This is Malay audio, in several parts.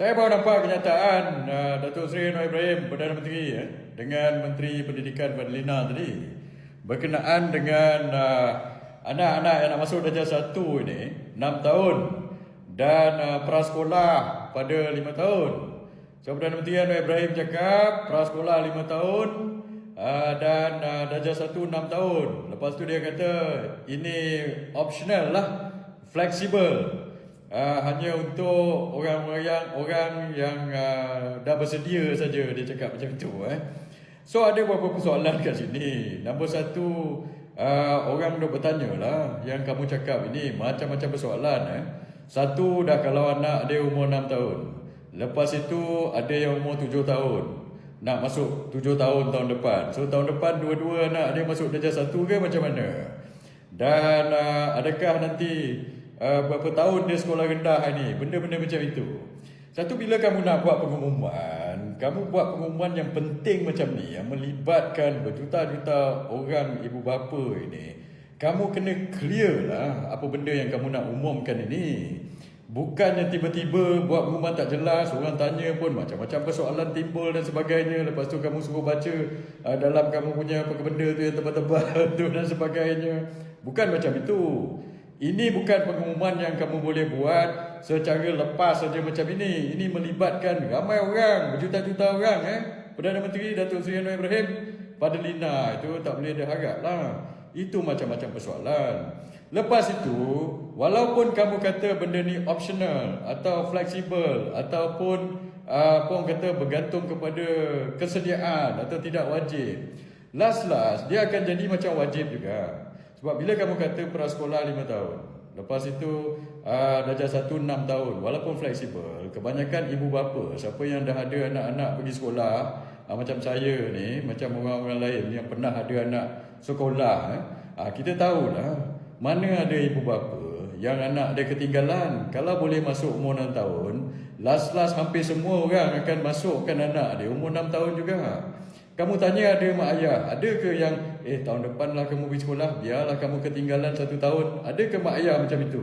Saya baru nampak kenyataan uh, Datuk Seri Anwar Ibrahim Perdana Menteri eh, dengan Menteri Pendidikan Madlina tadi berkenaan dengan uh, anak-anak yang nak masuk darjah satu ini 6 tahun dan uh, prasekolah pada 5 tahun. So Perdana Menteri Anwar Ibrahim cakap prasekolah 5 tahun uh, dan uh, darjah satu 6 tahun. Lepas tu dia kata ini optional lah, fleksibel. Uh, hanya untuk orang-orang orang yang uh, dah bersedia saja dia cakap macam tu eh. So ada beberapa persoalan kat sini. Nombor satu uh, orang duk bertanya lah yang kamu cakap ini macam-macam persoalan eh. Satu dah kalau anak dia umur 6 tahun. Lepas itu ada yang umur 7 tahun. Nak masuk 7 tahun tahun depan. So tahun depan dua-dua anak dia masuk darjah satu ke macam mana? Dan uh, adakah nanti uh, berapa tahun dia sekolah rendah ni? Benda-benda macam itu. Satu bila kamu nak buat pengumuman kamu buat pengumuman yang penting macam ni yang melibatkan berjuta-juta orang ibu bapa ini kamu kena clear lah apa benda yang kamu nak umumkan ini. Bukannya tiba-tiba buat pengumuman tak jelas Orang tanya pun macam-macam persoalan timbul dan sebagainya. Lepas tu kamu suruh baca uh, Dalam kamu punya apa benda tu yang tebal-tebal tu dan sebagainya. Bukan macam itu ini bukan pengumuman yang kamu boleh buat secara lepas saja macam ini. Ini melibatkan ramai orang, berjuta-juta orang eh. Perdana Menteri Datuk Seri Anwar Ibrahim pada Lina itu tak boleh diharap lah. Itu macam-macam persoalan. Lepas itu, walaupun kamu kata benda ni optional atau fleksibel ataupun uh, apa orang kata bergantung kepada kesediaan atau tidak wajib. Last-last dia akan jadi macam wajib juga. Sebab bila kamu kata prasekolah 5 tahun Lepas itu uh, darjah 1 6 tahun Walaupun fleksibel Kebanyakan ibu bapa Siapa yang dah ada anak-anak pergi sekolah uh, Macam saya ni Macam orang-orang lain yang pernah ada anak sekolah eh, uh, Kita tahulah Mana ada ibu bapa Yang anak dia ketinggalan. Kalau boleh masuk umur 6 tahun Last-last hampir semua orang akan masukkan anak dia. Umur 6 tahun juga kamu tanya ada mak ayah, ada ke yang eh tahun depan lah kamu pergi sekolah, biarlah kamu ketinggalan satu tahun. Ada ke mak ayah macam itu?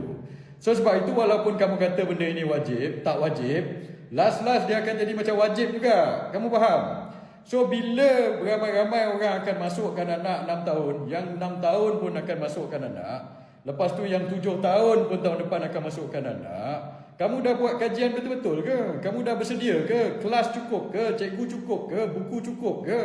So sebab itu walaupun kamu kata benda ini wajib, tak wajib, last-last dia akan jadi macam wajib juga. Kamu faham? So bila ramai-ramai orang akan masukkan anak 6 tahun, yang 6 tahun pun akan masukkan anak, lepas tu yang 7 tahun pun tahun depan akan masukkan anak, kamu dah buat kajian betul-betul ke? Kamu dah bersedia ke? Kelas cukup ke? Cikgu cukup ke? Buku cukup ke?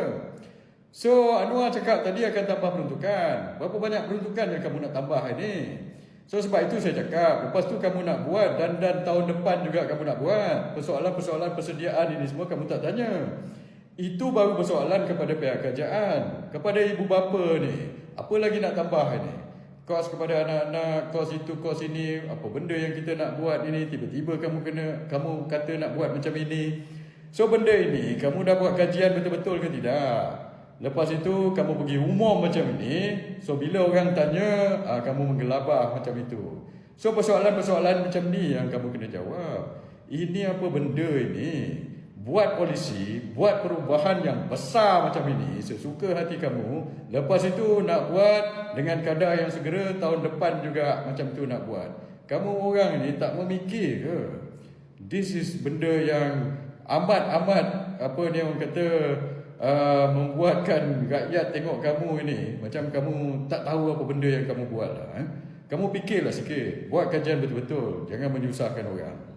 So Anwar cakap tadi akan tambah peruntukan. Berapa banyak peruntukan yang kamu nak tambah ini? So sebab itu saya cakap, lepas tu kamu nak buat dan dan tahun depan juga kamu nak buat. Persoalan-persoalan persediaan ini semua kamu tak tanya. Itu baru persoalan kepada pihak kerajaan, kepada ibu bapa ni. Apa lagi nak tambah ini? Kos kepada anak-anak, kos itu, kos ini, apa benda yang kita nak buat ini, tiba-tiba kamu kena, kamu kata nak buat macam ini. So benda ini, kamu dah buat kajian betul-betul ke tidak? Lepas itu, kamu pergi umum macam ini, so bila orang tanya, ah, kamu menggelabah macam itu. So persoalan-persoalan macam ni yang kamu kena jawab. Ini apa benda ini? Buat polisi, buat perubahan yang besar macam ini sesuka hati kamu. Lepas itu nak buat dengan kadar yang segera tahun depan juga macam tu nak buat. Kamu orang ini tak memikir ke? This is benda yang amat-amat apa ni orang kata uh, membuatkan rakyat tengok kamu ini macam kamu tak tahu apa benda yang kamu buat lah. Eh? Kamu fikirlah sikit, buat kajian betul-betul, jangan menyusahkan orang.